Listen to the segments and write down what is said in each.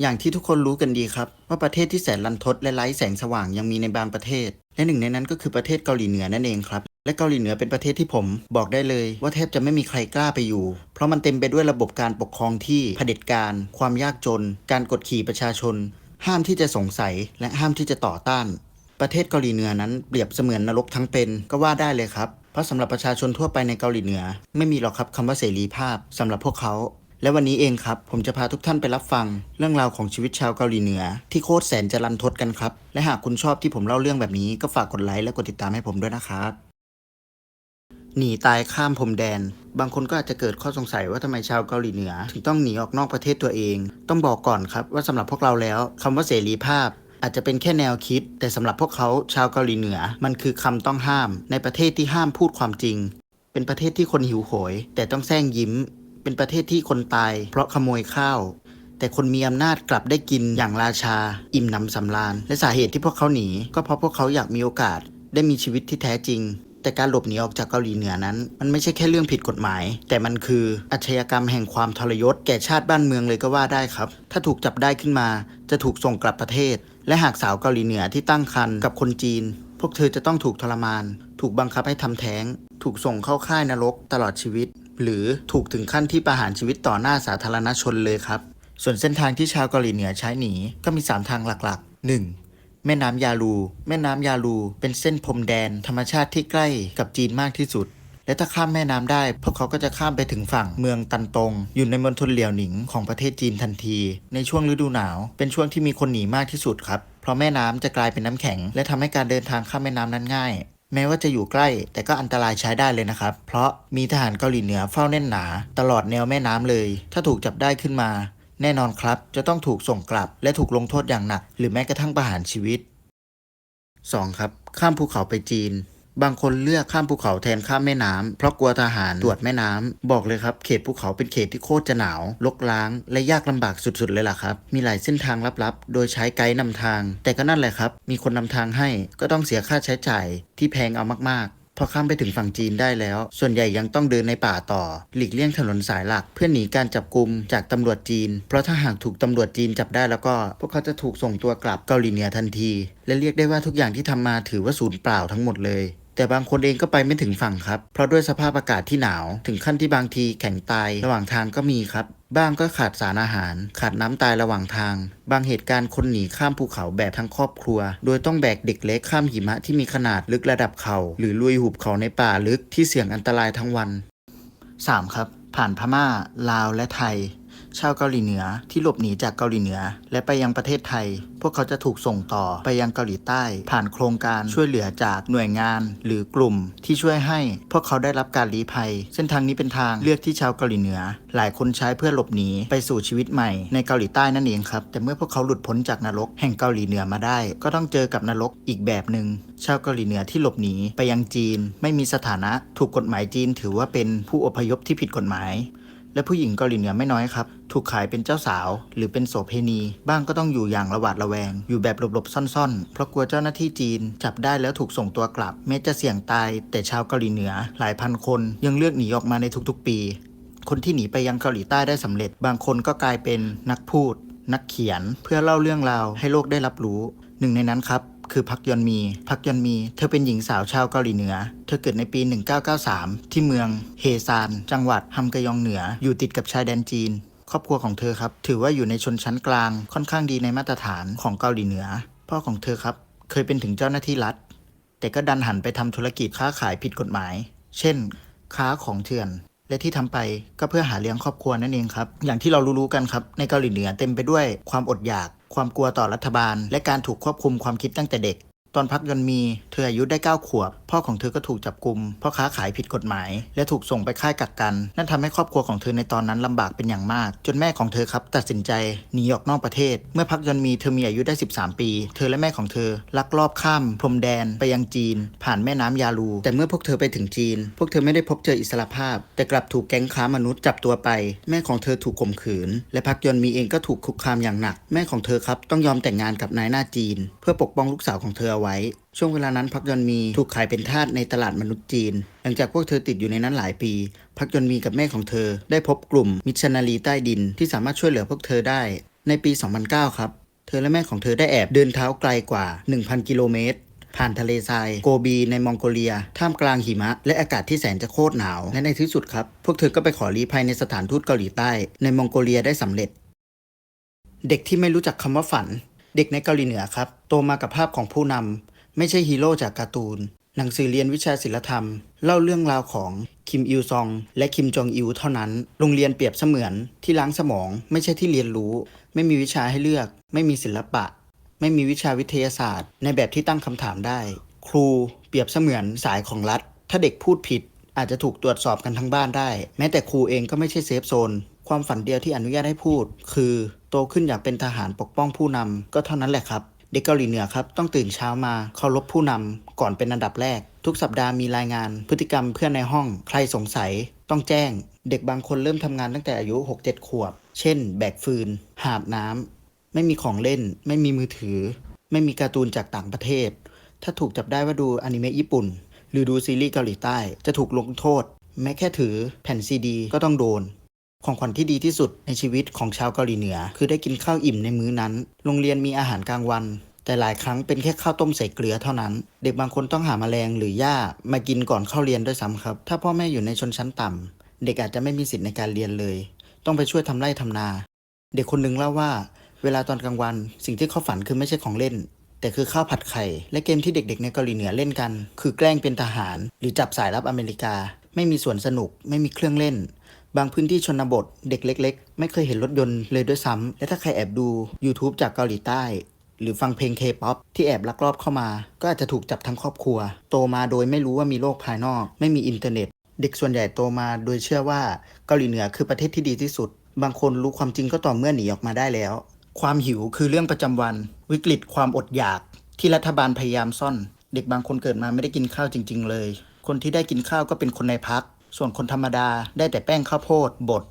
อย่างที่ทุกคนรู้กันดีครับ ว่าประเทศที่แสนรันทดและไร้แสงสว่างยังมีในบางประเทศ และหนึ่งในนั้นก็คือประเทศเกาหลีเหนือนั่นเองครับ และเกาหลีเหนือเป็นประเทศที่ผม บอกได้เลย ว่าแทบจะไม่มีใครกล้าไปอยู่ เพราะมันเต็มไปด้วยระบบการปกครองที่เผด็จการ ความยากจน การกดขี่ประชาชน ห้ามที่จะสงสัยและห้ามที่จะต่อต้าน ประเทศเกาหลีเหนือนั้นเปรียบเสมือนนรกทั้งเป็นก็ว่าได้เลยครับเพราะสำหรับประชาชนทั่วไปในเกาหลีเหนือ ไม่มีหรอกครับคำว่าเสรีภาพสำหรับพวกเขา และวันนี้เองครับ ผมจะพาทุกท่านไปรับฟัง เรื่องราวของชีวิตชาวเกาหลีเหนือ ที่โคตรแสนจะรันทดกันครับ และหากคุณชอบที่ผมเล่าเรื่องแบบนี้ก็ฝากกดไลค์และกดติดตามให้ผมด้วยนะครับหนีตายข้ามพรมแดน บางคนก็อาจจะเกิดข้อสงสัยว่าทำไมชาวเกาหลีเหนือ ถึงต้องหนีออกนอกประเทศตัวเอง ต้องบอกก่อนครับว่าสำหรับพวกเราแล้วคำว่าเสรีภาพ อาจจะเป็นแค่แนวคิด แต่สำหรับพวกเขาชาวเกาหลีเหนือ มันคือคำต้องห้าม ในประเทศที่ห้ามพูดความจริง เป็นประเทศที่คนหิวโหย แต่ต้องแซงยิ้ม เป็นประเทศที่คนตาย เพราะขโมยข้าว แต่คนมีอำนาจกลับได้กินอย่างราชา อิ่มหนำสำราญ และสาเหตุที่พวกเขาหนี ก็เพราะพวกเขาอยากมีโอกาสได้มีชีวิตที่แท้จริง แต่การหลบหนีออกจากเกาหลีเหนือนั้น มันไม่ใช่แค่เรื่องผิดกฎหมาย แต่มันคืออาชญากรรมแห่งความทรยศแก่ชาติบ้านเมืองเลยก็ว่าได้ครับ ถ้าถูกจับได้ขึ้นมา จะถูกส่งกลับประเทศ และหากสาวเกาหลีเหนือที่ตั้งครรภ์กับคนจีน พวกเธอจะต้องถูกทรมาน ถูกบังคับให้ทำแท้ง ถูกส่งเข้าค่ายนรกตลอดชีวิต หรือถูกถึงขั้นที่ประหารชีวิตต่อหน้าสาธารณชนเลยครับ ส่วนเส้นทางที่ชาวเกาหลีเหนือใช้หนีก็มี 3 ทางหลักๆ 1. แม่น้ำยาลู แม่น้ำยาลูเป็นเส้นพรมแดนธรรมชาติที่ใกล้กับจีนมากที่สุด และถ้าข้ามแม่น้ำได้ พวกเขาก็จะข้ามไปถึงฝั่งเมืองตันตง อยู่ในมณฑลเหลียวหนิงของประเทศจีนทันที ในช่วงฤดูหนาว เป็นช่วงที่มีคนหนีมากที่สุดครับ เพราะแม่น้ำจะกลายเป็นน้ำแข็ง และทำให้การเดินทางข้ามแม่น้ำนั้นง่าย แม้ว่าจะอยู่ใกล้ แต่ก็อันตรายใช้ได้เลยนะครับ เพราะมีทหารเกาหลีเหนือเฝ้าแน่นหนา ตลอดแนวแม่น้ำเลย ถ้าถูกจับได้ขึ้นมา แน่นอนครับ จะต้องถูกส่งกลับ และถูกลงโทษอย่างหนัก หรือแม้กระทั่งประหารชีวิต 2. ครับ ข้ามภูเขาไปจีน บางคนเลือกข้ามภูเขาแทนข้ามแม่น้ำเพราะกลัวทหารตรวจแม่น้ำบอกเลยครับ เขตภูเขาเป็นเขตที่โคตรจะหนาวลกล้าง และยากลำบากสุดๆเลยล่ะครับ มีหลายเส้นทางลับๆ โดยใช้ไกด์นำทาง แต่ก็นั่นแหละครับ มีคนนำทางให้ก็ต้องเสียค่าใช้จ่ายที่แพงเอามากๆพอข้ามไปถึงฝั่งจีนได้แล้ว ส่วนใหญ่ยังต้องเดินในป่าต่อ หลีกเลี่ยงถนนสายหลัก เพื่อหนีการจับกุมจากตำรวจจีน เพราะถ้าหากถูกตำรวจจีนจับได้แล้วก็ พวกเขาจะถูกส่งตัวกลับเกาหลีเหนือทันที และเรียกได้ว่าทุกอย่างที่ทำมาถือว่าสูญเปล่าทั้งหมดเลย แต่บางคนเองก็ไปไม่ถึงฝั่งครับ เพราะด้วยสภาพอากาศที่หนาว ถึงขั้นที่บางทีแข็งตายระหว่างทางก็มีครับ บ้างก็ขาดสารอาหาร ขาดน้ำตายระหว่างทาง บางเหตุการณ์คนหนีข้ามภูเขาแบบทั้งครอบครัว โดยต้องแบกเด็กเล็กข้ามหิมะที่มีขนาดลึกระดับเข่าหรือลุยหุบเขาในป่าลึกที่เสี่ยงอันตรายทั้งวัน 3. ครับ ผ่านพม่า ลาวและไทย ชาวเกาหลีเหนือที่หลบหนีจากเกาหลีเหนือ และไปยังประเทศไทย พวกเขาจะถูกส่งต่อไปยังเกาหลีใต้ ผ่านโครงการช่วยเหลือจากหน่วยงาน หรือกลุ่มที่ช่วยให้ พวกเขาได้รับการลี้ภัย เส้นทางนี้เป็นทางเลือกที่ชาวเกาหลีเหนือ หลายคนใช้เพื่อหลบหนีไปสู่ชีวิตใหม่ ในเกาหลีใต้นั่นเองครับ แต่เมื่อพวกเขาหลุดพ้นจากนรก แห่งเกาหลีเหนือมาได้ ก็ต้องเจอกับนรกอีกแบบหนึ่งชาวเกาหลีเหนือที่หลบหนีไปยังจีน ไม่มีสถานะ ถูกกฎหมายจีนถือว่าเป็นผู้อพยพที่ผิดกฎหมาย และผู้หญิงเกาหลีเหนือไม่น้อยครับ ถูกขายเป็นเจ้าสาว หรือเป็นโสเพณี บ้างก็ต้องอยู่อย่างระหวาดระแวง อยู่แบบหลบๆซ่อนๆ เพราะกลัวเจ้าหน้าที่จีน จับได้แล้วถูกส่งตัวกลับ แม้จะเสี่ยงตาย แต่ชาวเกาหลีเหนือ หลายพันคนยังเลือกหนีออกมาในทุกๆ ปี คนที่หนีไปยังเกาหลีใต้ได้สำเร็จ บางคนก็กลายเป็นนักพูด นักเขียน เพื่อเล่าเรื่องราวให้โลกได้รับรู้ หนึ่งในนั้นครับ คือพักยอนมี พักยอนมี เธอเป็นหญิงสาวชาวเกาหลีเหนือ เธอเกิดในปี 1993 ที่เมืองเฮซาน จังหวัดฮัมกยองเหนือ อยู่ติดกับชายแดนจีน ครอบครัวของเธอครับ ถือว่าอยู่ในชนชั้นกลาง ค่อนข้างดีในมาตรฐานของเกาหลีเหนือ พ่อของเธอครับ เคยเป็นถึงเจ้าหน้าที่รัฐ แต่ก็ดันหันไปทำธุรกิจค้าขายผิดกฎหมาย เช่น ค้าของเถื่อนและที่ทำไปก็เพื่อหาเลี้ยงครอบครัวนั่นเองครับ อย่างที่เรารู้ๆกันครับ ในเกาหลีเหนือเต็มไปด้วยความอดอยาก ความกลัวต่อรัฐบาล และการถูกควบคุมความคิดตั้งแต่เด็ก ตอนพักยนมี เธออายุได้ 9 ขวบ พ่อของเธอก็ถูกจับกลุมเพราะค้าขายผิดกฎหมาย และถูกส่งไปค่ายกักกัน นั่นทำให้ครอบครัวของเธอในตอนนั้นลำบากเป็นอย่างมาก จนแม่ของเธอครับตัดสินใจหนีออกนอกประเทศ เมื่อพักยนมีเธอมีอายุได้ 13 ปี เธอและแม่ของเธอลักลอบข้ามพรมแดนไปยังจีน ผ่านแม่น้ำยาลู แต่เมื่อพวกเธอไปถึงจีน พวกเธอไม่ได้พบเจออิสรภาพ แต่กลับถูกแก๊งค้ามนุษย์จับตัวไป แม่ของเธอถูกข่มขืน และพักยนมีเองก็ถูกคุกคามอย่างหนัก แม่ของเธอครับต้องยอมแต่งงานกับนายหน้าจีน เพื่อปกป้องลูกสาวของเธอเอาไว้ช่วงเวลานั้นพักยอนมีถูกขายเป็นทาสในตลาดมนุษย์จีน หลังจากพวกเธอติดอยู่ในนั้นหลายปี พักยอนมีกับแม่ของเธอ ได้พบกลุ่มมิชชันนารีใต้ดินที่สามารถช่วยเหลือพวกเธอได้ ในปี 2009 ครับ เธอและแม่ของเธอได้แอบเดินเท้าไกลกว่า 1,000 กิโลเมตรผ่านทะเลทราย โกบีในมองโกเลีย ท่ามกลางหิมะ และอากาศที่แสนจะโคตรหนาว และในที่สุดครับ พวกเธอก็ไปขอลี้ภัยในสถานทูตเกาหลีใต้ ในมองโกเลียได้สำเร็จ เด็กที่ไม่รู้จักคำว่าฝัน เด็กในเกาหลีเหนือครับ โตมากับภาพของผู้นำ ไม่ใช่ฮีโร่จากการ์ตูน หนังสือเรียนวิชาศิลธรรม เล่าเรื่องราวของคิมอิลซอง และคิมจองอิลเท่านั้น โรงเรียนเปรียบเสมือนที่ล้างสมอง ไม่ใช่ที่เรียนรู้ ไม่มีวิชาให้เลือก ไม่มีศิลปะ ไม่มีวิชาวิทยาศาสตร์ ในแบบที่ตั้งคำถามได้ ครูเปรียบเสมือนสายของรัฐ ถ้าเด็กพูดผิด อาจจะถูกตรวจสอบกันทั้งบ้านได้ แม้แต่ครูเองก็ไม่ใช่เซฟโซน ความฝันเดียวที่อนุญาตให้พูด คือ ตขึ้นอยากเป็นทหารปกป้องผู้นำก็เท่านั้นแหละครับ เด็กเกาหลีเหนือครับต้องตื่นเช้ามาเคารพผู้นำก่อนเป็นอันดับแรก ทุกสัปดาห์มีรายงาน พฤติกรรมเพื่อนในห้อง ใครสงสัย ต้องแจ้ง เด็กบางคนเริ่มทำงานตั้งแต่อายุ 6-7 ขวบ เช่น แบกฟืน หาบน้ำไม่มีของเล่น ไม่มีมือถือ ไม่มีการ์ตูนจากต่างประเทศ ถ้าถูกจับได้ว่าดูอนิเมะญี่ปุ่น หรือดูซีรีส์เกาหลีใต้ จะถูกลงโทษ แม้แค่ถือแผ่นซีดี ก็ต้องโดน ของขวัญที่ดีที่สุดในชีวิตของชาวเกาหลีเหนือ คือได้กินข้าวอิ่มในมื้อนั้น โรงเรียนมีอาหารกลางวัน แต่หลายครั้งเป็นแค่ข้าวต้มใส่เกลือเท่านั้น เด็กบางคนต้องหาแมลงหรือหญ้ามากินก่อนเข้าเรียนด้วยซ้ำครับ ถ้าพ่อแม่อยู่ในชนชั้นต่ำเด็กอาจจะไม่มีสิทธิ์ในการเรียนเลย ต้องไปช่วยทำไร่ทำนา เด็กคนหนึงเล่าว่า เวลาตอนกลางวัน สิ่งที่เขาฝันคือไม่ใช่ของเล่น แต่คือข้าวผัดไข่ และเกมที่เด็ก ๆ ในเกาหลีเหนือเล่นกัน คือแกล้งเป็นทหาร หรือจับสายลับอเมริกา ไม่มีสวนสนุก ไม่มีเครื่องเล่น บางพื้นที่ชนบทเด็กเล็ก ๆ ไม่เคยเห็นรถยนต์เลยด้วยซ้ำ และถ้าใครแอบดู YouTube จากเกาหลีใต้ หรือฟังเพลง K-POP ที่แอบลักลอบเข้ามา ก็อาจจะถูกจับทั้งครอบครัว โตมาโดยไม่รู้ว่ามีโลกภายนอก ไม่มีอินเทอร์เน็ต เด็กส่วนใหญ่โตมาโดยเชื่อว่าเกาหลีเหนือคือประเทศที่ดีที่สุด บางคนรู้ความจริงก็ต่อเมื่อหนีออกมาได้แล้ว ความหิวคือเรื่องประจำวัน วิกฤตความอดอยาก ที่รัฐบาลพยายามซ่อน เด็กบางคนเกิดมาไม่ได้กินข้าวจริง ๆ เลย คนที่ได้กินข้าวก็เป็นคนในพัก ส่วนคนธรรมดาได้แต่แป้งข้าวโพดบด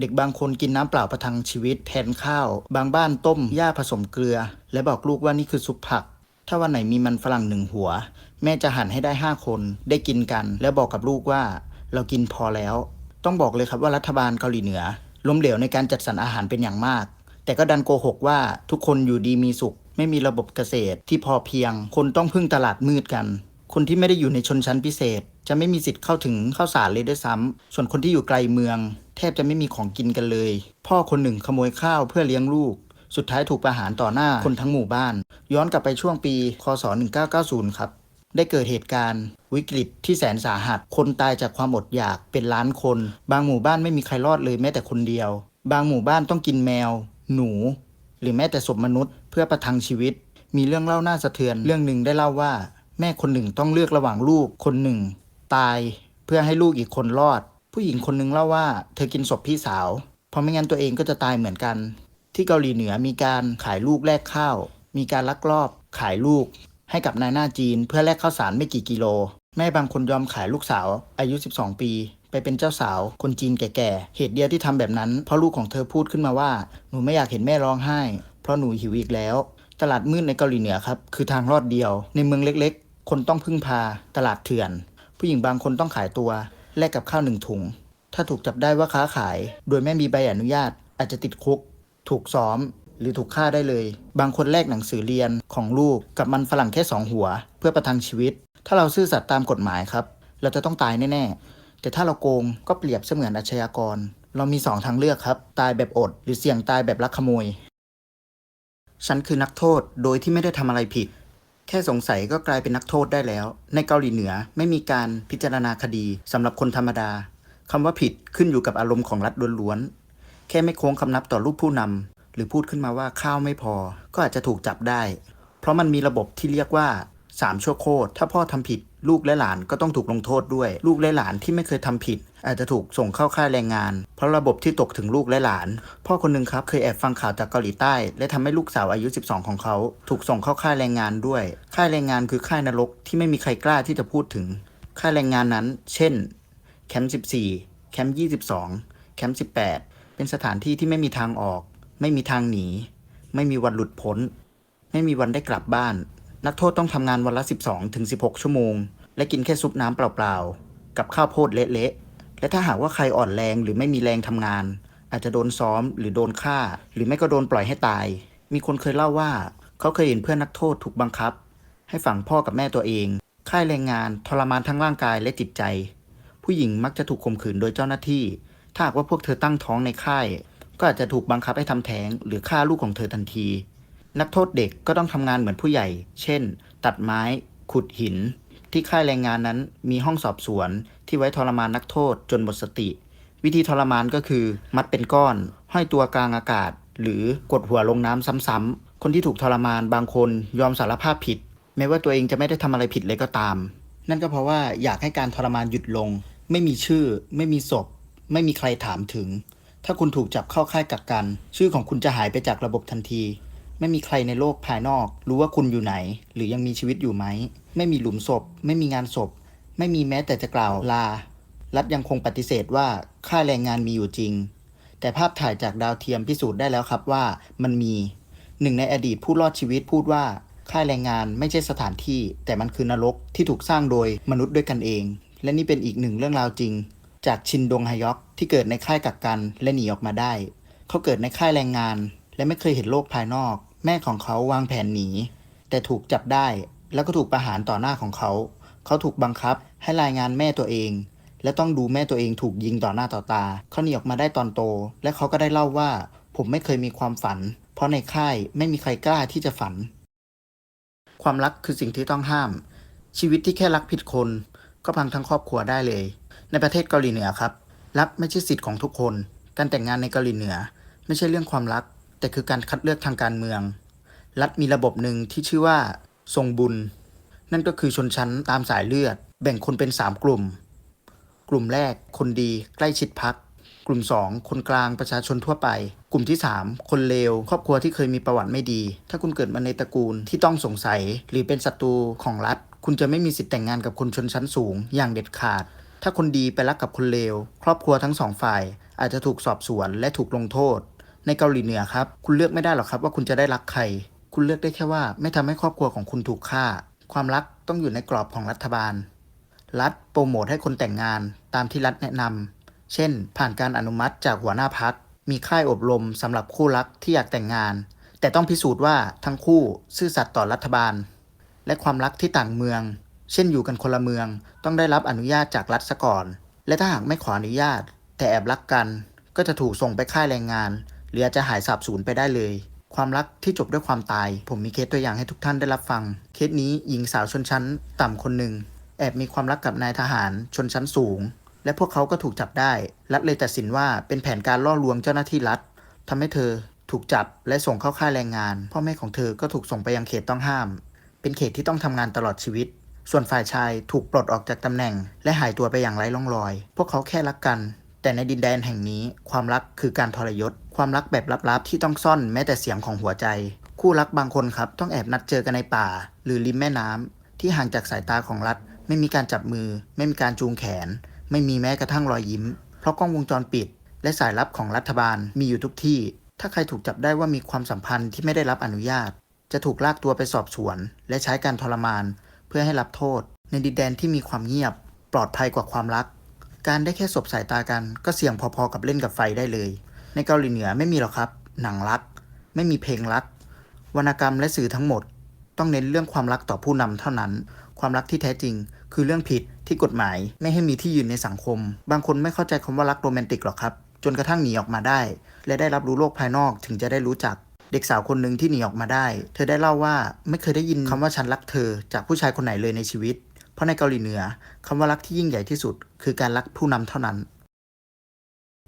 เด็กบางคนกินน้ำเปล่าประทังชีวิตแทนข้าว บางบ้านต้มหญ้าผสมเกลือ และบอกลูกว่านี่คือซุปผัก ถ้าวันไหนมีมันฝรั่งหนึ่งหัว แม่จะหั่นให้ได้ห้าคนได้กินกัน แล้วบอกกับลูกว่า เรากินพอแล้ว ต้องบอกเลยครับว่ารัฐบาลเกาหลีเหนือล้มเหลวในการจัดสรรอาหารเป็นอย่างมาก แต่ก็ดันโกหกว่าทุกคนอยู่ดีมีสุข ไม่มีระบบเกษตรที่พอเพียง คนต้องพึ่งตลาดมืดกัน คนที่ไม่ได้อยู่ในชนชั้นพิเศษ จะไม่มีสิทธิ์เข้าถึงข้าวสารเลยด้วยซ้ำส่วนคนที่อยู่ไกลเมือง แทบจะไม่มีของกินกันเลย พ่อคนหนึ่งขโมยข้าวเพื่อเลี้ยงลูก สุดท้ายถูกประหารต่อหน้าคนทั้งหมู่บ้าน ย้อนกลับไปช่วงปี คศ 1990 ครับ ได้เกิดเหตุการณ์วิกฤตที่แสนสาหัส คนตายจากความอดอยากเป็นล้านคน บางหมู่บ้านไม่มีใครรอดเลยแม้แต่คนเดียว บางหมู่บ้านต้องกินแมว หนู หรือแม้แต่ศพมนุษย์เพื่อประทังชีวิต มีเรื่องเล่าน่าสะเทือน เรื่องหนึ่งได้เล่าว่า แม่คนหนึ่งต้องเลือกระหว่างลูกคนหนึ่ง ตายเพื่อให้ลูกอีกคนรอด ผู้หญิงคนหนึ่งเล่าว่าเธอกินศพพี่สาว เพราะไม่งั้นตัวเองก็จะตายเหมือนกัน ที่เกาหลีเหนือมีการขายลูกแลกข้าว มีการลักลอบ ขายลูก ให้กับนายหน้าจีน เพื่อแลกข้าวสารไม่กี่กิโล แม่บางคนยอมขายลูกสาว อายุ 12 ปี ไปเป็นเจ้าสาว คนจีนแก่ๆ เหตุเดียวที่ทำแบบนั้น เพราะลูกของเธอพูดขึ้นมาว่า หนูไม่อยากเห็นแม่ร้องไห้ เพราะหนูหิวอีกแล้ว ตลาดมืดในเกาหลีเหนือครับ คือทางรอดเดียว ในเมืองเล็ก ๆ คนต้องพึ่งพา ตลาดเถื่อน ผู้หญิงบางคนต้องขายตัว แลกกับข้าวหนึ่งถุง ถ้าถูกจับได้ว่าค้าขาย โดยไม่มีใบอนุญาต อาจจะติดคุก ถูกซ้อม หรือถูกฆ่าได้เลย บางคนแลกหนังสือเรียนของลูกกับมันฝรั่งแค่สองหัว เพื่อประทังชีวิต ถ้าเราซื่อสัตย์ตามกฎหมายครับ เราจะต้องตายแน่ๆ แต่ถ้าเราโกงก็เปรียบเสมือนอาชญากร เรามีสองทางเลือกครับ ตายแบบอด หรือเสี่ยงตายแบบลักขโมย ฉันคือนักโทษโดยที่ไม่ได้ทำอะไรผิด แค่สงสัยก็กลายเป็นนักโทษได้แล้ว ในเกาหลีเหนือไม่มีการพิจารณาคดีสำหรับคนธรรมดาคำว่าผิดขึ้นอยู่กับอารมณ์ของรัฐล้วนๆ แค่ไม่โค้งคำนับต่อรูปผู้นำหรือพูดขึ้นมาว่าข้าวไม่พอ ก็อาจจะถูกจับได้ เพราะมันมีระบบที่เรียกว่าสามชั่วโคตรถ้าพ่อทำผิด ลูกและหลานก็ต้องถูกลงโทษด้วย ลูกและหลานที่ไม่เคยทำผิด อาจจะถูกส่งเข้าค่ายแรงงาน เพราะระบบที่ตกถึงลูกและหลาน พ่อคนหนึ่งครับเคยแอบฟังข่าวจากเกาหลีใต้ และทำให้ลูกสาวอายุ 12 ของเขา ถูกส่งเข้าค่ายแรงงานด้วย ค่ายแรงงานคือค่ายนรกที่ไม่มีใครกล้าที่จะพูดถึง ค่ายแรงงานนั้น เช่นแคมป์14แคมป์22แคมป์18 เป็นสถานที่ที่ไม่มีทางออก ไม่มีทางหนี ไม่มีวันหลุดพ้น ไม่มีวันได้กลับบ้าน นักโทษต้องทำงานวันละ 12ถึง16 ชั่วโมง และกินแค่ซุปน้ำเปล่าๆ กับข้าวโพดเละๆ และถ้าหากว่าใครอ่อนแรงหรือไม่มีแรงทำงาน อาจจะโดนซ้อมหรือโดนฆ่า หรือไม่ก็โดนปล่อยให้ตาย มีคนเคยเล่าว่า เขาเคยเห็นเพื่อนนักโทษถูกบังคับ ให้ฝังพ่อกับแม่ตัวเอง ค่ายแรงงานทรมานทั้งร่างกายและจิตใจ ผู้หญิงมักจะถูกข่มขืนโดยเจ้าหน้าที่ ถ้าหากว่าพวกเธอตั้งท้องในค่าย ก็อาจจะถูกบังคับให้ทำแท้ง หรือฆ่าลูกของเธอทันที นักโทษเด็กก็ต้องทำงานเหมือนผู้ใหญ่ เช่น ตัดไม้ ขุดหิน ที่ค่ายแรงงานนั้นมีห้องสอบสวน ที่ไว้ทรมานนักโทษจนหมดสติ วิธีทรมานก็คือ มัดเป็นก้อน ห้อยตัวกลางอากาศ หรือกดหัวลงน้ำซ้ำๆ คนที่ถูกทรมานบางคนยอมสารภาพผิด แม้ว่าตัวเองจะไม่ได้ทำอะไรผิดเลยก็ตาม นั่นก็เพราะว่าอยากให้การทรมานหยุดลง ไม่มีชื่อ ไม่มีศพ ไม่มีใครถามถึง ถ้าคุณถูกจับเข้าค่ายกักกัน ชื่อของคุณจะหายไปจากระบบทันที ไม่มีใครในโลกภายนอก รู้ว่าคุณอยู่ไหน หรือยังมีชีวิตอยู่ไหม ไม่มีหลุมศพ ไม่มีงานศพ ไม่มีแม้แต่จะกล่าวลา รัฐยังคงปฏิเสธว่าค่าแรงงานมีอยู่จริง แต่ภาพถ่ายจากดาวเทียมพิสูจน์ได้แล้วครับว่ามันมีหนึ่งในอดีตผู้รอดชีวิตพูดว่าค่ายแรงงานไม่ใช่สถานที่ แต่มันคือนรกที่ถูกสร้างโดยมนุษย์ด้วยกันเอง และนี่เป็นอีกหนึ่งเรื่องราวจริง จากชินดงฮยอกที่เกิดในค่ายกักกันและหนีออกมาได้ เขาเกิดในค่ายแรงงาน และไม่เคยเห็นโลกภายนอก แม่ของเขาวางแผนหนี แต่ถูกจับได้ แล้วก็ถูกประหารต่อหน้าของเขา เขาถูกบังคับให้รายงานแม่ตัวเอง และต้องดูแม่ตัวเองถูกยิงต่อหน้าต่อตา เขาหนีออกมาได้ตอนโต และเขาก็ได้เล่าว่า ผมไม่เคยมีความฝัน เพราะในค่ายไม่มีใครกล้าที่จะฝัน ความรักคือสิ่งที่ต้องห้าม ชีวิตที่แค่รักผิดคน ก็พังทั้งครอบครัวได้เลย ในประเทศเกาหลีเหนือครับ รักไม่ใช่สิทธิ์ของทุกคน การแต่งงานในเกาหลีเหนือ ไม่ใช่เรื่องความรัก แต่คือการคัดเลือกทางการเมือง รัฐมีระบบหนึ่งที่ชื่อว่า ทรงบุญ นั่นก็คือชนชั้นตามสายเลือด แบ่งคนเป็น 3 กลุ่ม กลุ่มแรกคนดีใกล้ชิดพัก กลุ่ม 2 คนกลางประชาชนทั่วไป กลุ่มที่ 3 คนเลว ครอบครัวที่เคยมีประวัติไม่ดี ถ้าคุณเกิดมาในตระกูลที่ต้องสงสัยหรือเป็นศัตรูของรัฐ คุณจะไม่มีสิทธิ์แต่งงานกับคนชนชั้นสูง อย่างเด็ดขาด ถ้าคนดีไปรักกับคนเลว ครอบครัวทั้งสองฝ่าย อาจจะถูกสอบสวนและถูกลงโทษ ในเกาหลีเหนือครับ คุณเลือกไม่ได้หรอกครับว่าคุณจะได้รักใคร คุณเลือกได้แค่ว่า ไม่ทำให้ครอบครัวของคุณถูกฆ่า ความรักต้องอยู่ในกรอบของรัฐบาล รัฐโปรโมทให้คนแต่งงานตามที่รัฐแนะนำเช่น ผ่านการอนุมัติจากหัวหน้าพัก มีค่ายอบรมสำหรับคู่รักที่อยากแต่งงาน แต่ต้องพิสูจน์ว่าทั้งคู่ซื่อสัตย์ต่อรัฐบาล และความรักที่ต่างเมือง เช่นอยู่กันคนละเมือง ต้องได้รับอนุญาตจากรัฐซะก่อน และถ้าหากไม่ขออนุญาต แต่แอบรักกัน ก็จะถูกส่งไปค่ายแรงงาน หรืออาจจะหายสาบสูญไปได้เลย ความรักที่จบด้วยความตาย ผมมีเคสตัวอย่างให้ทุกท่านได้รับฟัง เคสนี้หญิงสาวชนชั้น ต่ำคนหนึ่ง แอบมีความรักกับนายทหารชนชั้นสูง และพวกเขาก็ถูกจับได้ รัฐเลยตัดสินว่าเป็นแผนการล่อลวงเจ้าหน้าที่รัฐทำให้เธอถูกจับและส่งเข้าค่ายแรงงาน พ่อแม่ของเธอก็ถูกส่งไปยังเขตต้องห้าม เป็นเขตที่ต้องทำงานตลอดชีวิต ส่วนฝ่ายชายถูกปลดออกจากตำแหน่ง และหายตัวไปอย่างไร้ร่องรอย พวกเขาแค่รักกัน แต่ในดินแดนแห่งนี้ ความรักคือการทรยศ ความรักแบบลับๆที่ต้องซ่อนแม้แต่เสียงของหัวใจ คู่รักบางคนครับต้องแอบนัดเจอกันในป่า หรือริมแม่น้ำที่ห่างจากสายตาของรัฐ ไม่มีการจับมือ ไม่มีการจูงแขน ไม่มีแม้กระทั่งรอยยิ้ม เพราะกล้องวงจรปิด และสายลับของรัฐบาลมีอยู่ทุกที่ ถ้าใครถูกจับได้ว่ามีความสัมพันธ์ที่ไม่ได้รับอนุญาต จะถูกลากตัวไปสอบสวน และใช้การทรมาน เพื่อให้รับโทษ ในดินแดนที่มีความเงียบ ปลอดภัยกว่าความรัก การได้แค่สบสายตากันก็เสี่ยงพอๆกับเล่นกับไฟได้เลย ในเกาหลีเหนือไม่มีหรอกครับ หนังรัก ไม่มีเพลงรัก วรรณกรรมและสื่อทั้งหมด ต้องเน้นเรื่องความรักต่อผู้นำเท่านั้น ความรักที่แท้จริง คือเรื่องผิดที่กฎหมายไม่ให้มีที่ยืนในสังคม บางคนไม่เข้าใจคำว่ารักโรแมนติกหรอกครับ จนกระทั่งหนีออกมาได้ และได้รับรู้โลกภายนอกถึงจะได้รู้จักเด็กสาวคนหนึ่งที่หนีออกมาได้ เธอได้เล่าว่าไม่เคยได้ยินคำว่าฉันรักเธอ จากผู้ชายคนไหนเลยในชีวิต เพราะในเกาหลีเหนือคำว่ารักที่ยิ่งใหญ่ที่สุด คือการรักผู้นำเท่านั้น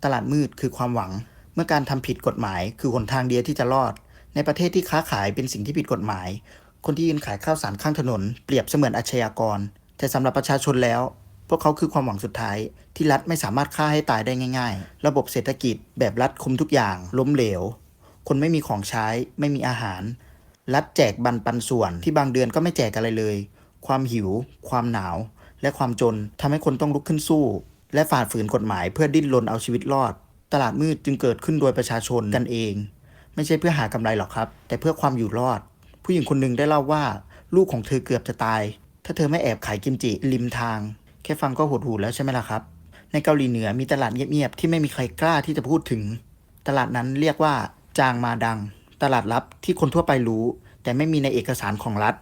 ตลาดมืดคือความหวัง เมื่อการทำผิดกฎหมาย คือหนทางเดียวที่จะรอด ในประเทศที่ค้าขายเป็นสิ่งที่ผิดกฎหมาย คนที่ยืนขายข้าวสารข้างถนน เปรียบเสมือนอาชญากร แต่สำหรับประชาชนแล้ว พวกเขาคือความหวังสุดท้าย ที่รัฐไม่สามารถฆ่าให้ตายได้ง่าย ๆ ระบบเศรษฐกิจ แบบรัฐคุมทุกอย่าง ล้มเหลว คนไม่มีของใช้ ไม่มีอาหารรัฐแจกบันปันส่วนที่บางเดือนก็ไม่แจกอะไรเลย ความหิว ความหนาว และความจนทำให้คนต้องลุกขึ้นสู้ และฝ่าฝืนกฎหมายเพื่อดิ้นรนเอาชีวิตรอด ตลาดมืดจึงเกิดขึ้นโดยประชาชนกันเอง ไม่ใช่เพื่อหากำไรหรอกครับ แต่เพื่อความอยู่รอด ผู้หญิงคนหนึ่งได้เล่าว่า ลูกของเธอเกือบจะตาย ถ้าเธอไม่แอบขายกิมจิริมทาง แค่ฟังก็หดหูแล้วใช่ไหมล่ะครับ ในเกาหลีเหนือมีตลาดเงียบๆที่ไม่มีใครกล้าที่จะพูดถึง ตลาดนั้นเรียกว่าจางมาดัง ตลาดลับที่คนทั่วไปรู้ แต่ไม่มีในเอกสารของรัฐ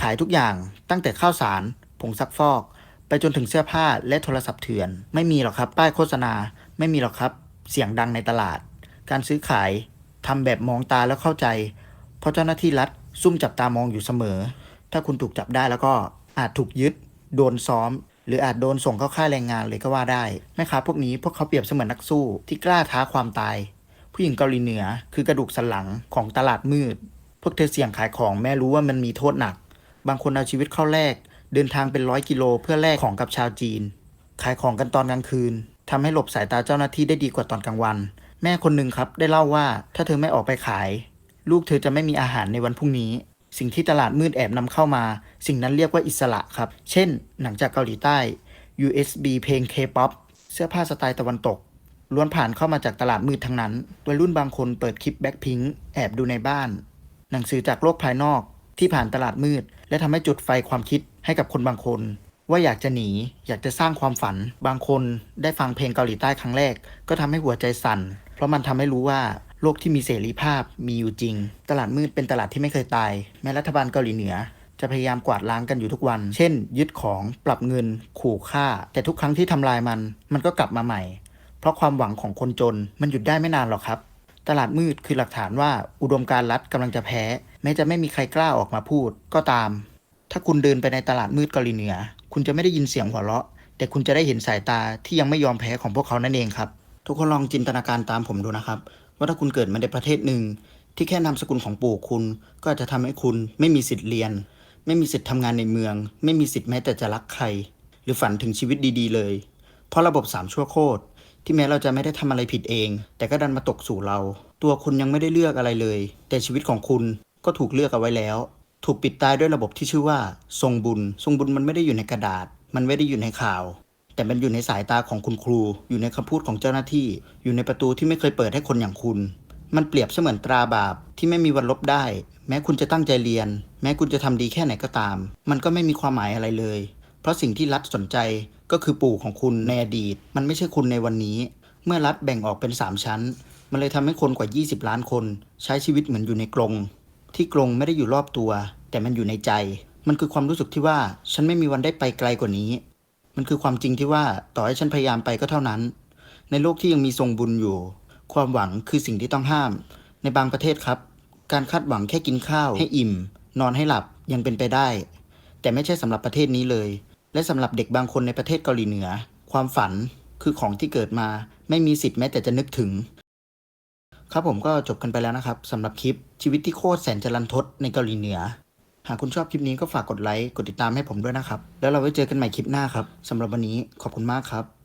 ขายทุกอย่างตั้งแต่ข้าวสาร ผงซักฟอก ไปจนถึงเสื้อผ้าและโทรศัพท์เถื่อน ไม่มีหรอกครับป้ายโฆษณา ไม่มีหรอกครับ เสียงดังในตลาด การซื้อขายทำแบบมองตาแล้วเข้าใจ เพราะเจ้าหน้าที่รัฐซุ่มจับตามองอยู่เสมอ ถ้าคุณถูกจับได้แล้วก็อาจถูกยึด โดนซ้อม หรืออาจโดนส่งเข้าค่ายแรงงานเลยก็ว่าได้แม่ค้าพวกนี้พวกเขาเปรียบเสมือนนักสู้ที่กล้าท้าความตาย ผู้หญิงเกาหลีเหนือคือกระดูกสันหลังของตลาดมืด พวกเธอเสี่ยงขายของแม้รู้ว่ามันมีโทษหนัก บางคนเอาชีวิตเข้าแลกเดินทางเป็นร้อยกิโลเพื่อแลกของกับชาวจีน ขายของกันตอนกลางคืนทำให้หลบสายตาเจ้าหน้าที่ได้ดีกว่าตอนกลางวัน แม่คนหนึ่งครับได้เล่าว่าถ้าเธอไม่ออกไปขาย ลูกเธอจะไม่มีอาหารในวันพรุ่งนี้ สิ่งที่ตลาดมืดแอบนำเข้ามา สิ่งนั้นเรียกว่าอิสระครับ เช่น หนังจากเกาหลีใต้ USB เพลง K-POP เสื้อผ้าสไตล์ตะวันตกล้วนผ่านเข้ามาจากตลาดมืดทั้งนั้นวัยรุ่นบางคนเปิดคลิปแบ็คพิงแอบดูในบ้าน หนังสือจากโลกภายนอก ที่ผ่านตลาดมืด และทำให้จุดไฟความคิดให้กับคนบางคน ว่าอยากจะหนี อยากจะสร้างความฝัน บางคนได้ฟังเพลงเกาหลีใต้ครั้งแรก ก็ทำให้หัวใจสั่น เพราะมันทำให้รู้ว่าโลกที่มีเสรีภาพมีอยู่จริง ตลาดมืดเป็นตลาดที่ไม่เคยตาย แม้รัฐบาลเกาหลีเหนือ จะพยายามกวาดล้างกันอยู่ทุกวัน เช่น ยึดของปรับเงิน ขู่ฆ่า แต่ทุกครั้งที่ทำลายมัน มันก็กลับมาใหม่ เพราะความหวังของคนจนมันหยุดได้ไม่นานหรอกครับ ตลาดมืดคือหลักฐานว่าอุดมการณ์รัฐกำลังจะแพ้ แม้จะไม่มีใครกล้าออกมาพูดก็ตาม ถ้าคุณเดินไปในตลาดมืดเกาหลีเหนือ คุณจะไม่ได้ยินเสียงหัวเราะ แต่คุณจะได้เห็นสายตาที่ยังไม่ยอมแพ้ของพวกเขานั่นเองครับ ทุกคนลองจินตนาการตามผมดูนะครับ ว่าถ้าคุณเกิดมาในประเทศหนึ่ง ที่แค่นามสกุลของปู่คุณ ก็อาจจะทำให้คุณไม่มีสิทธิ์เรียน ไม่มีสิทธิ์ทำงานในเมือง ไม่มีสิทธิ์แม้แต่จะรักใคร หรือฝันถึงชีวิตดี ๆ เลย เพราะระบบสามชั่วโคตรที่แม้เราจะไม่ได้ทำอะไรผิดเอง แต่ก็ดันมาตกสู่เรา ตัวคุณยังไม่ได้เลือกอะไรเลย แต่ชีวิตของคุณ ก็ถูกเลือกเอาไว้แล้ว ถูกปิดตายด้วยระบบที่ชื่อว่า ทรงบุญ ทรงบุญมันไม่ได้อยู่ในกระดาษ มันไม่ได้อยู่ในข่าว แต่มันอยู่ในสายตาของคุณครู อยู่ในคำพูดของเจ้าหน้าที่ อยู่ในประตูที่ไม่เคยเปิดให้คนอย่างคุณ มันเปรียบเสมือนตราบาปที่ไม่มีวันลบได้ แม้คุณจะตั้งใจเรียน แม้คุณจะทำดีแค่ไหนก็ตาม มันก็ไม่มีความหมายอะไรเลย เพราะสิ่งที่รัฐสนใจก็คือปู่ของคุณในอดีต มันไม่ใช่คุณในวันนี้ เมื่อรัฐแบ่งออกเป็น 3 ชั้น มันเลยทำให้คนกว่า 20 ล้านคน ใช้ชีวิตเหมือนอยู่ในกรง ที่กรงไม่ได้อยู่รอบตัว แต่มันอยู่ในใจ มันคือความรู้สึกที่ว่าฉันไม่มีวันได้ไปไกลกว่านี้ มันคือความจริงที่ว่าต่อให้ฉันพยายามไปก็เท่านั้น ในโลกที่ยังมีทรงบุญอยู่ ความหวังคือสิ่งที่ต้องห้าม ในบางประเทศครับ การคาดหวังแค่กินข้าว ให้อิ่ม นอนให้หลับยังเป็นไปได้ แต่ไม่ใช่สำหรับประเทศนี้เลย และสำหรับเด็กบางคนในประเทศเกาหลีเหนือ ความฝันคือของที่เกิดมา ไม่มีสิทธิ์แม้แต่จะนึกถึง ครับผมก็จบกันไปแล้วนะครับสำหรับคลิปชีวิตที่โคตรแสนจะรันทดในเกาหลีเหนือ หากคุณชอบคลิปนี้ก็ฝากกดไลค์ กดติดตามให้ผมด้วยนะครับ แล้วเราไว้เจอกันใหม่คลิปหน้าครับสำหรับวันนี้ขอบคุณมากครับ